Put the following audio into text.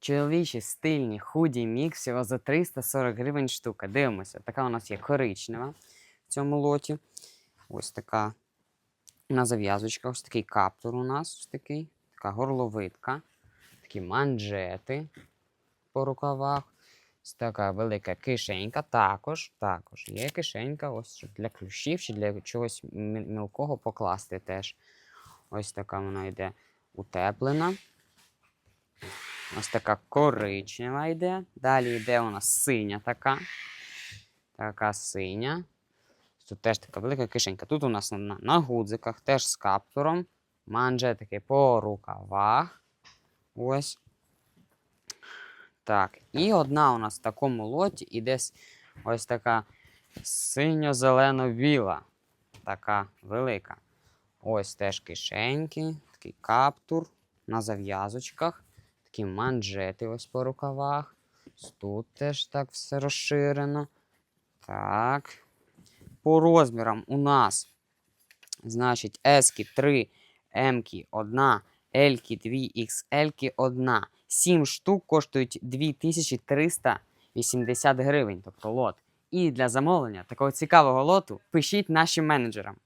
Чоловічі стильні худі мікс всього за 340 гривень штука. Дивимося. Така у нас є коричнева в цьому лоті. Ось така на зав'язочках, ось такий каптур у нас, ось такий, така горловитка, такі манжети по рукавах. Ось така велика кишенька. Також, також є кишенька, ось для ключів чи для чогось мілкого покласти теж. Ось така вона йде утеплена. Ось така коричнева йде. Далі йде у нас синя така. Така синя. Тут теж така велика кишенька. Тут у нас на, на, гудзиках, теж з каптуром. Манжетики по рукавах. Ось. Так. І одна у нас в такому лоті іде с- ось така синьо-зелено-біла. Така велика. Ось теж кишеньки, такий каптур на зав'язочках, такі манжети ось по рукавах. Тут теж так все розширено. Так. По розмірам у нас, значить, S 3, M 1, L 2, XL 1. 7 штук коштують 2380 гривень, тобто лот. І для замовлення такого цікавого лоту пишіть нашим менеджерам.